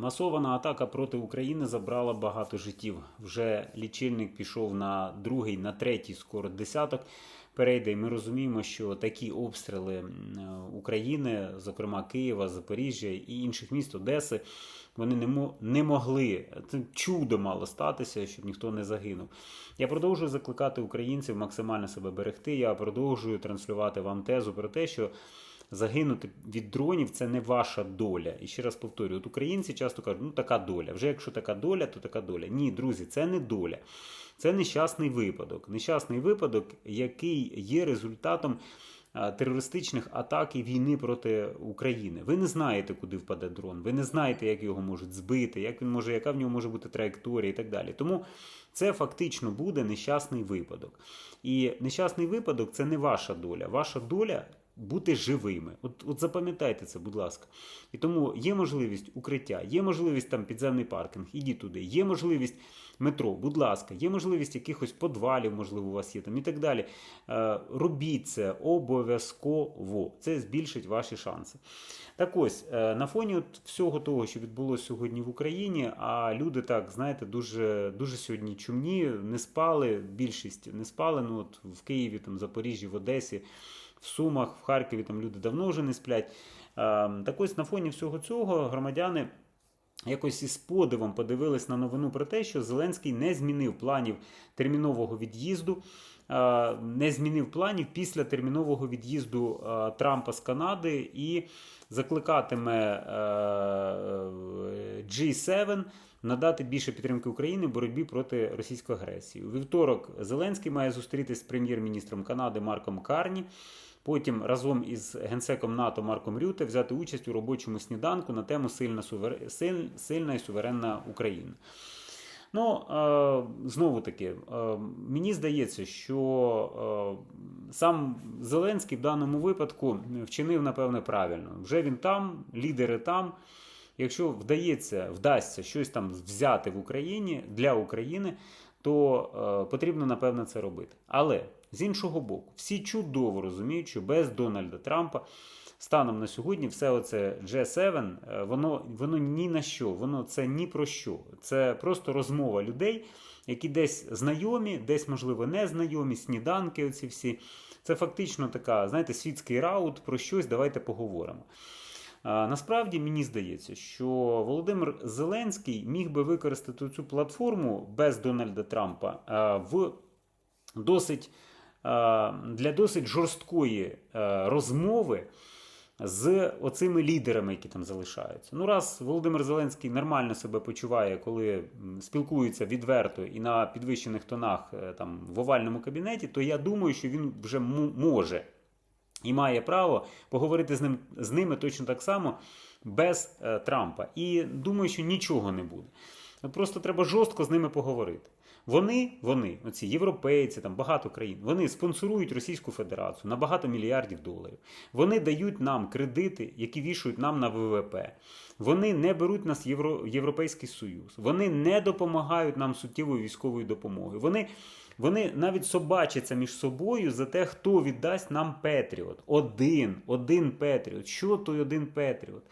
Масована атака проти України забрала багато життів. Вже лічильник пішов на другий, на третій, скоро десяток. Перейде. І ми розуміємо, що такі обстріли України, зокрема Києва, Запоріжжя і інших міст Одеси, вони не могли. Це чудо мало статися, щоб ніхто не загинув. Я продовжую закликати українців максимально себе берегти. Я продовжую транслювати вам тезу про те, що загинути від дронів це не ваша доля. І ще раз повторюю, от українці часто кажуть, ну така доля. Вже якщо така доля, то така доля. Ні, друзі, це не доля. Це нещасний випадок. Нещасний випадок, який є результатом терористичних атак і війни проти України. Ви не знаєте, куди впаде дрон, ви не знаєте, як його можуть збити, як він може, яка в нього може бути траєкторія і так далі. Тому це фактично буде нещасний випадок. І нещасний випадок це не ваша доля. Ваша доля бути живими. От, от запам'ятайте це, будь ласка. І тому є можливість укриття, є можливість там підземний паркінг, ідіть туди, є можливість метро, будь ласка, є можливість якихось подвалів, можливо, у вас є там і так далі. Е, робіть це обов'язково. Це збільшить ваші шанси. Так ось, е, на фоні от всього того, що відбулося сьогодні в Україні, а люди так, знаєте, дуже, дуже сьогодні чумні, не спали, більшість не спали. Ну, от в Києві, там, Запоріжжі, в Одесі, в Сумах, в Харкові там люди давно вже не сплять. Е, Так ось на фоні всього цього громадяни якось із подивом подивились на новину про те, що Зеленський не змінив планів термінового від'їзду, е, не змінив планів після термінового від'їзду е, Трампа з Канади і закликатиме е, G7 надати більше підтримки України в боротьбі проти російської агресії. У вівторок Зеленський має зустрітися з прем'єр-міністром Канади Марком Карні. Потім разом із генсеком НАТО Марком Рюте взяти участь у робочому сніданку на тему сильна, сувер... силь- сильна і суверенна Україна. Ну, е, знову таки, е, мені здається, що е, сам Зеленський в даному випадку вчинив, напевне, правильно. Вже він там, лідери там. Якщо вдається, вдасться щось там взяти в Україні для України, то е, потрібно, напевно, це робити. Але з іншого боку, всі чудово розуміють, що без Дональда Трампа станом на сьогодні все оце G7, е, воно, воно ні на що, воно це ні про що. Це просто розмова людей, які десь знайомі, десь, можливо, не знайомі, сніданки оці всі. Це фактично така, знаєте, світський раут про щось, давайте поговоримо. Насправді мені здається, що Володимир Зеленський міг би використати цю платформу без Дональда Трампа в досить для досить жорсткої розмови з оцими лідерами, які там залишаються. Ну, раз Володимир Зеленський нормально себе почуває, коли спілкується відверто і на підвищених тонах е, там в овальному кабінеті, то я думаю, що він вже може і має право поговорити з ним з ними точно так само без е, Трампа. І думаю, що нічого не буде. Просто треба жорстко з ними поговорити. Вони, вони, оці європейці, там багато країн, вони спонсорують Російську Федерацію на багато мільярдів доларів. Вони дають нам кредити, які вішують нам на ВВП. Вони не беруть нас Євро, Європейський Союз. Вони не допомагають нам суттєвою військовою допомогою. Вони, вони навіть собачаться між собою за те, хто віддасть нам Петріот. Один, один Петріот. Що той один Петріот?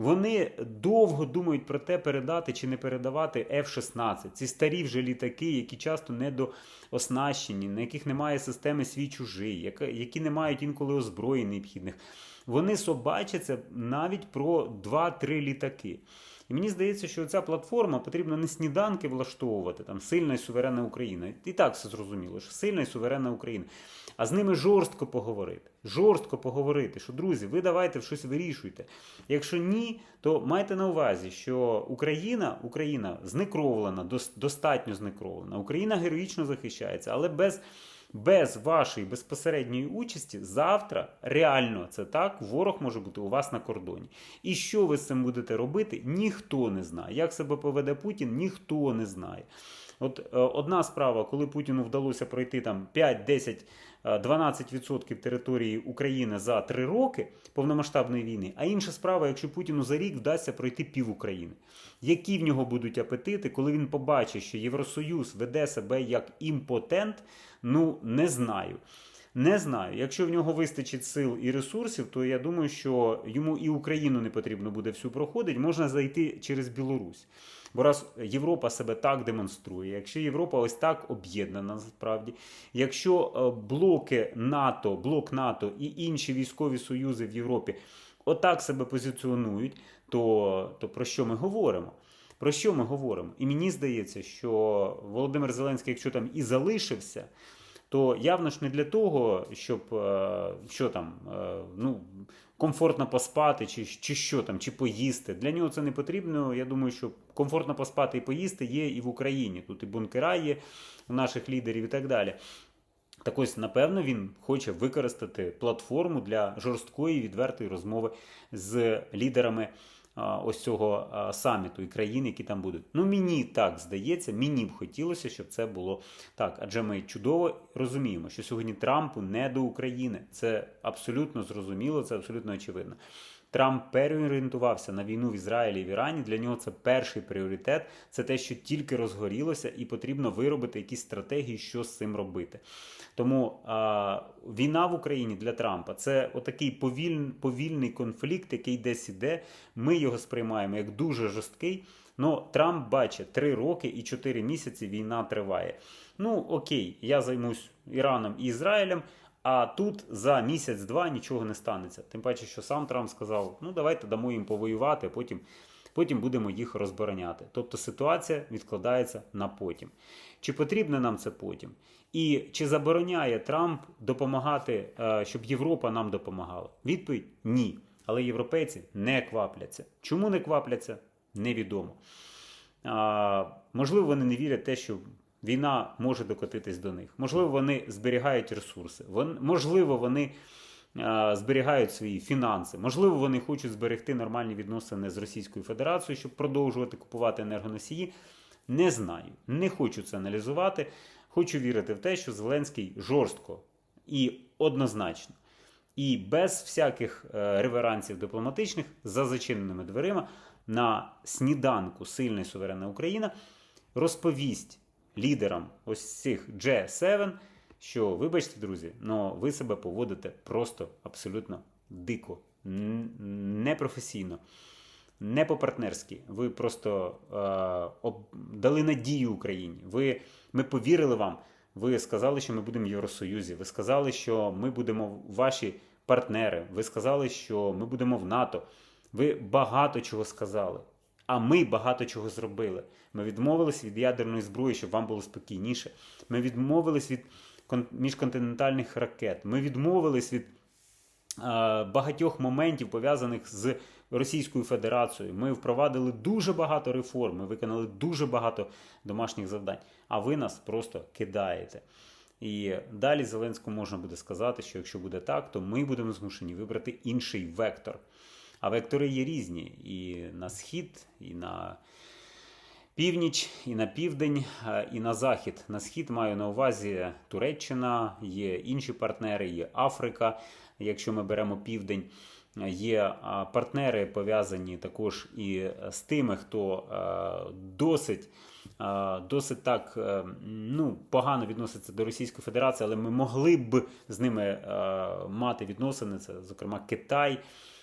Вони довго думають про те, передати чи не передавати F-16. Ці старі вже літаки, які часто недооснащені, на яких немає системи свій чужий, які не мають інколи озброєнь необхідних. Вони собачаться навіть про 2-3 літаки. І мені здається, що ця платформа потрібно не сніданки влаштовувати, там сильна і суверенна Україна. І так все зрозуміло, що сильна і суверенна Україна. А з ними жорстко поговорити. Жорстко поговорити, що друзі, ви давайте щось вирішуйте. Якщо ні, то майте на увазі, що Україна, Україна знекровлена, дос- достатньо знекровлена. Україна героїчно захищається, але без. Без вашої безпосередньої участі завтра реально це так, ворог може бути у вас на кордоні. І що ви з цим будете робити, ніхто не знає. Як себе поведе Путін, ніхто не знає. От е, одна справа, коли Путіну вдалося пройти там 5, 10, е, 12% території України за 3 роки повномасштабної війни, а інша справа, якщо Путіну за рік вдасться пройти пів України. Які в нього будуть апетити, коли він побачить, що Євросоюз веде себе як імпотент, ну не знаю. Не знаю. Якщо в нього вистачить сил і ресурсів, то я думаю, що йому і Україну не потрібно буде всю проходити, можна зайти через Білорусь. Бо раз Європа себе так демонструє, якщо Європа ось так об'єднана насправді, якщо е, блоки НАТО, блок НАТО і інші військові союзи в Європі отак себе позиціонують, то, то про що ми говоримо? Про що ми говоримо? І мені здається, що Володимир Зеленський, якщо там і залишився, то явно ж не для того, щоб е, що там, е, ну, комфортно поспати, чи, чи що там, чи поїсти. Для нього це не потрібно. Я думаю, що комфортно поспати і поїсти є і в Україні. Тут і бункера є у наших лідерів і так далі. Так ось, напевно, він хоче використати платформу для жорсткої відвертої розмови з лідерами ось цього саміту і країн, які там будуть. Ну, мені так здається, мені б хотілося, щоб це було так. Адже ми чудово розуміємо, що сьогодні Трампу не до України. Це абсолютно зрозуміло, це абсолютно очевидно. Трамп переорієнтувався на війну в Ізраїлі і в Ірані. Для нього це перший пріоритет. Це те, що тільки розгорілося, і потрібно виробити якісь стратегії, що з цим робити. Тому а, війна в Україні для Трампа це отакий повіль, повільний конфлікт, який десь іде. Ми його сприймаємо як дуже жорсткий. Ну, Трамп бачить, три роки і чотири місяці війна триває. Ну, окей, я займусь Іраном і Ізраїлем. А тут за місяць-два нічого не станеться. Тим паче, що сам Трамп сказав: ну давайте дамо їм повоювати, потім потім будемо їх розбороняти. Тобто ситуація відкладається на потім. Чи потрібно нам це потім? І чи забороняє Трамп допомагати, е, щоб Європа нам допомагала? Відповідь ні. Але європейці не квапляться. Чому не квапляться? Невідомо. А, Можливо, вони не вірять те, що війна може докотитись до них. Можливо, вони зберігають ресурси. Вон, можливо, вони а, зберігають свої фінанси. Можливо, вони хочуть зберегти нормальні відносини з Російською Федерацією, щоб продовжувати купувати енергоносії. Не знаю, не хочу це аналізувати. Хочу вірити в те, що Зеленський жорстко і однозначно, і без всяких е, реверансів дипломатичних за зачиненими дверима на сніданку сильна і суверенна Україна розповість лідерам ось цих G7, що, вибачте, друзі, але ви себе поводите просто абсолютно дико, непрофесійно. Не по-партнерськи. Ви просто е, об, дали надію Україні. Ви, Ми повірили вам. Ви сказали, що ми будемо в Євросоюзі. Ви сказали, що ми будемо ваші партнери. Ви сказали, що ми будемо в НАТО. Ви багато чого сказали. А ми багато чого зробили. Ми відмовились від ядерної зброї, щоб вам було спокійніше. Ми відмовились від міжконтинентальних ракет. Ми відмовились від багатьох моментів пов'язаних з Російською Федерацією. Ми впровадили дуже багато реформ, ми виконали дуже багато домашніх завдань. А ви нас просто кидаєте. І далі Зеленському можна буде сказати, що якщо буде так, то ми будемо змушені вибрати інший вектор. А вектори є різні і на схід, і на північ, і на південь, і на захід. На схід маю на увазі Туреччина, є інші партнери, є Африка, якщо ми беремо південь. Є партнери пов'язані також і з тими, хто досить досить так ну, погано відноситься до Російської Федерації, але ми могли б з ними мати відносини. Це, зокрема, Китай.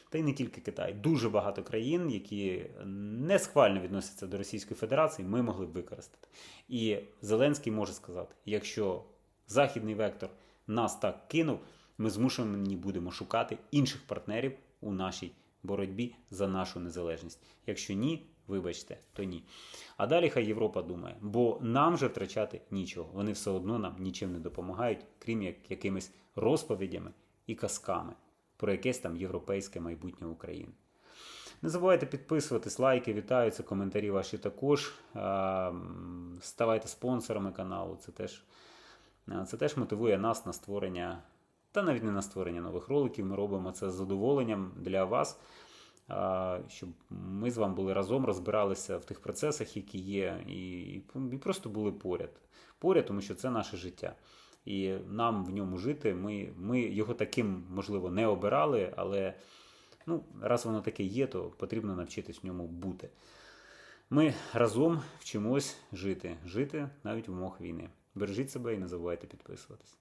Та й не тільки Китай, дуже багато країн, які не схвально відносяться до Російської Федерації, ми могли б використати. І Зеленський може сказати: якщо західний вектор нас так кинув, ми змушені будемо шукати інших партнерів у нашій боротьбі за нашу незалежність. Якщо ні, вибачте, то ні. А далі хай Європа думає, бо нам вже втрачати нічого. Вони все одно нам нічим не допомагають, крім як якимись розповідями і казками про якесь там європейське майбутнє України. Не забувайте підписуватись, лайки, вітаються, коментарі ваші також. Ставайте спонсорами каналу. Це теж, Це теж мотивує нас на створення, та навіть не на створення нових роликів. Ми робимо це з задоволенням для вас. Щоб ми з вами були разом, розбиралися в тих процесах, які є, і, просто були поряд. Поряд, тому що це наше життя і нам в ньому жити. Ми ми його таким, можливо, не обирали, але ну, раз воно таке є, то потрібно навчитись в ньому бути. Ми разом вчимось жити, жити навіть в умовах війни. Бережіть себе і не забувайте підписуватись.